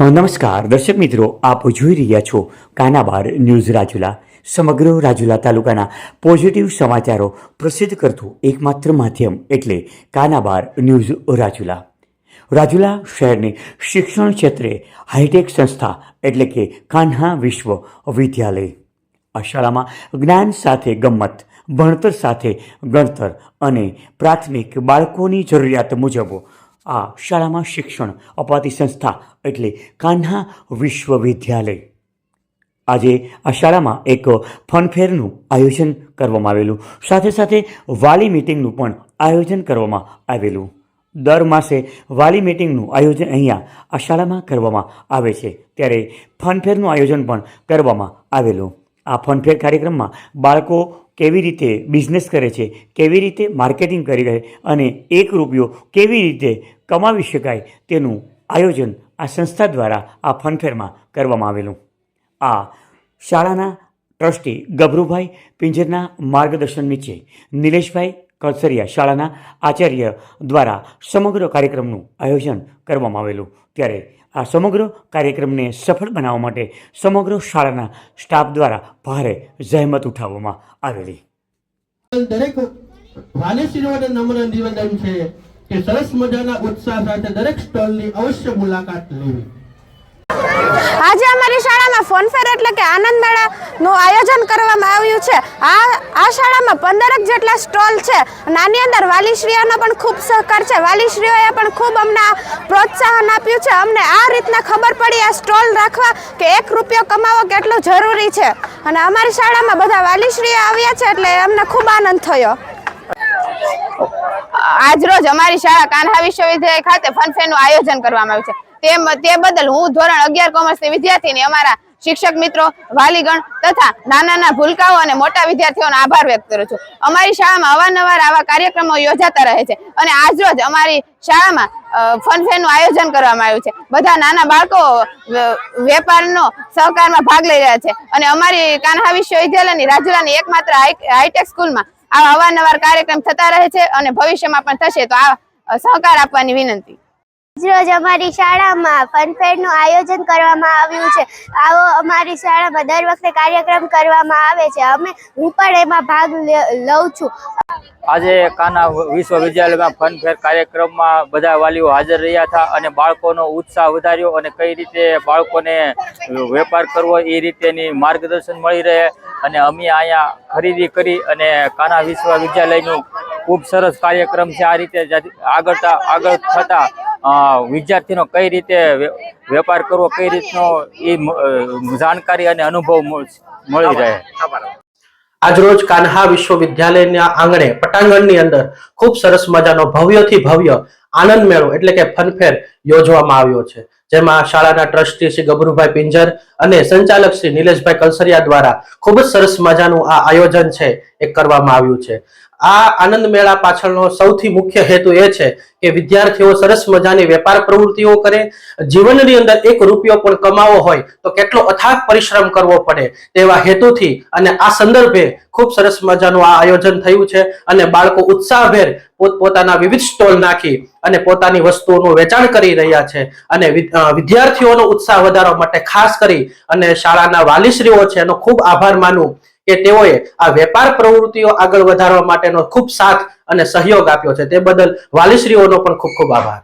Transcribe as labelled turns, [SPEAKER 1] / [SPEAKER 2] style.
[SPEAKER 1] નમસ્કાર. દર્શક મિત્રો, આપ જોઈ રહ્યા છો કાનાબાર ન્યૂઝ રાજુલા. સમગ્ર રાજુલા તાલુકાના પોઝિટિવ સમાચારો પ્રસિદ્ધ કરતું એકમાત્ર માધ્યમ એટલે કાનાબાર ન્યૂઝ રાજુલા. રાજુલા શહેરની શિક્ષણ ક્ષેત્રે હાઈટેક સંસ્થા એટલે કે કાન્હા વિશ્વ વિદ્યાલય. આ શાળામાં જ્ઞાન સાથે ગમ્મત, ભણતર સાથે ગણતર અને પ્રાથમિક બાળકોની જરૂરિયાત મુજબ આ શાળામાં શિક્ષણ અપાતી સંસ્થા એટલે કાન્હા વિશ્વવિદ્યાલય. આજે આ શાળામાં એક ફનફેરનું આયોજન કરવામાં આવેલું. સાથે સાથે વાલી મિટિંગનું પણ આયોજન કરવામાં આવેલું. દર માસે વાલી મિટિંગનું આયોજન અહીંયા આ શાળામાં કરવામાં આવે છે. ત્યારે ફનફેરનું આયોજન પણ કરવામાં આવેલું. આ ફનફેર કાર્યક્રમમાં બાળકો કેવી રીતે બિઝનેસ કરે છે, કેવી રીતે માર્કેટિંગ કરી રહે અને એક રૂપિયો કેવી રીતે કમાવી શકાય તેનું આયોજન આ સંસ્થા દ્વારા આ ફનફેરમાં કરવામાં આવેલું. આ શાળાના ટ્રસ્ટી ગભરુભાઈ પિંજરના માર્ગદર્શન નીચે નિલેશભાઈ કળસરિયા શાળાના આચાર્ય દ્વારા સમગ્ર કાર્યક્રમનું આયોજન કરવામાં આવેલું. ત્યારે આ સમગ્ર કાર્યક્રમને સફળ બનાવવા માટે સમગ્ર શાળાના સ્ટાફ દ્વારા ભારે જહેમત ઉઠાવવામાં આવેલી.
[SPEAKER 2] દરેક વાલીશ્રીઓને નમ્ર નિવેદન છે કે સરસ મજાના ઉત્સાહ સાથે દરેક સ્ટોલની અવશ્ય મુલાકાત લેવી.
[SPEAKER 3] આજે અમારી શાળામાં ફોનફેર એટલે કે આનંદ મેળાનું આયોજન કરવામાં આવ્યું છે. આ આ શાળામાં પંદરક જેટલા સ્ટોલ છે. અને આની અંદર વાલીશ્રીઓનો પણ ખૂબ સહકાર છે. વાલીશ્રીઓએ પણ ખૂબ અમને પ્રોત્સાહન આપ્યું છે. અમને આ રીતના ખબર પડી આ સ્ટોલ રાખવા કે એક રૂપિયો કમાવો કેટલો જરૂરી છે. અને અમારી શાળામાં બધા વાલીશ્રીઓ આવ્યા છે એટલે અમને ખૂબ આનંદ થયો. આજરોજ અમારી શાળા કાન્હા વિશ્વવિદ્યાલય ખાતે ફનફેરનું આયોજન કરવામાં આવ્યું છે. તે બદલ હું ધોરણ અગિયાર કોમર્સની વિદ્યાર્થીની અમારા શિક્ષક મિત્રો, વાલીગણ તથા નાના ભૂલકાઓ અને મોટા વિદ્યાર્થીઓનો આભાર વ્યક્ત કરું છું. અમારી શાળામાં અવારનવાર આવા કાર્યક્રમો યોજાતા રહે છે અને આજરોજ અમારી શાળામાં ફનફેરનું આયોજન કરવામાં આવ્યું છે. બધા નાના બાળકો વેપારનો સહકારમાં ભાગ લઈ રહ્યા છે અને અમારી કાન્હા વિશ્વવિદ્યાલયની રાજુલાની એકમાત્ર હાઈ- હાઈટેક સ્કૂલમાં આવા અવારનવાર કાર્યક્રમ થતા રહે છે અને ભવિષ્યમાં પણ થશે તો આ સહકાર આપવાની વિનંતી.
[SPEAKER 4] રોજ અમારી શાળામાં ફનફેરનું આયોજન કરવામાં આવ્યું છે. આવો અમારી શાળામાં દર વખતે કાર્યક્રમ કરવામાં આવે છે. અમે, હું પણ એમાં ભાગ લઉં છું.
[SPEAKER 5] આજે કાના વિશ્વવિદ્યાલયમાં ફન ફેર કાર્યક્રમમાં બધા વાલીઓ હાજર રહ્યા હતા અને બાળકોનો ઉત્સાહ વધાર્યો અને કઈ રીતે બાળકોને વેપાર કરવો એ રીતેની માર્ગદર્શન મળી રહે અને અમે અહીંયા ખરીદી કરી અને કાના વિશ્વવિદ્યાલયનું ખૂબ સરસ કાર્યક્રમ છે. આ રીતે આગળ આગળ થતા વિદ્યાર્થીનો કઈ રીતે વેપાર કરવો, કઈ રીતનો એ જાણકારી અને અનુભવ મળી રહે.
[SPEAKER 6] આજરોજ કાન્હા વિશ્વવિદ્યાલયના આંગણે, પટાંગણની અંદર ખૂબ સરસ મજાનો ભવ્યથી ભવ્ય આનંદ મેળો, એટલે કે ફનફેર યોજવામાં આવ્યો છે. જેમાં શાળાના ટ્રસ્ટી શ્રી ગબરુભાઈ પિંજર અને સંચાલક શ્રી નિલેશભાઈ કલસરિયા દ્વારા ખૂબ જ સરસ મજાનું આ આયોજન છે. એ કરવામાં આવ્યું છે. આ આનંદ મેળા પાછળનો સૌથી મુખ્ય હેતુ એ છે કે વિદ્યાર્થીઓ સરસ મજાની વેપાર પ્રવૃત્તિઓ કરે, જીવનની અંદર એક રૂપિયો પણ કમાવો હોય તો કેટલો અથાગ પરિશ્રમ કરવો પડે તેવા હેતુથી અને આ સંદર્ભે ખૂબ સરસ મજાનું આ આયોજન થયું છે અને બાળકો ઉત્સાહભેર પોતપોતાના વિવિધ સ્ટોલ નાખી અને પોતાની વસ્તુઓનું વેચાણ કરી રહ્યા છે અને વિદ્યાર્થીઓનો ઉત્સાહ વધારવા માટે ખાસ કરી અને શાળાના વાલીશ્રીઓ છે એનો ખૂબ આભાર માનું કે તેઓએ આ વેપાર પ્રવૃત્તિઓ આગળ વધારવા માટેનો ખૂબ સાથ અને સહયોગ આપ્યો છે. તે બદલ વાલીશ્રીઓનો પણ ખૂબ ખૂબ આભાર.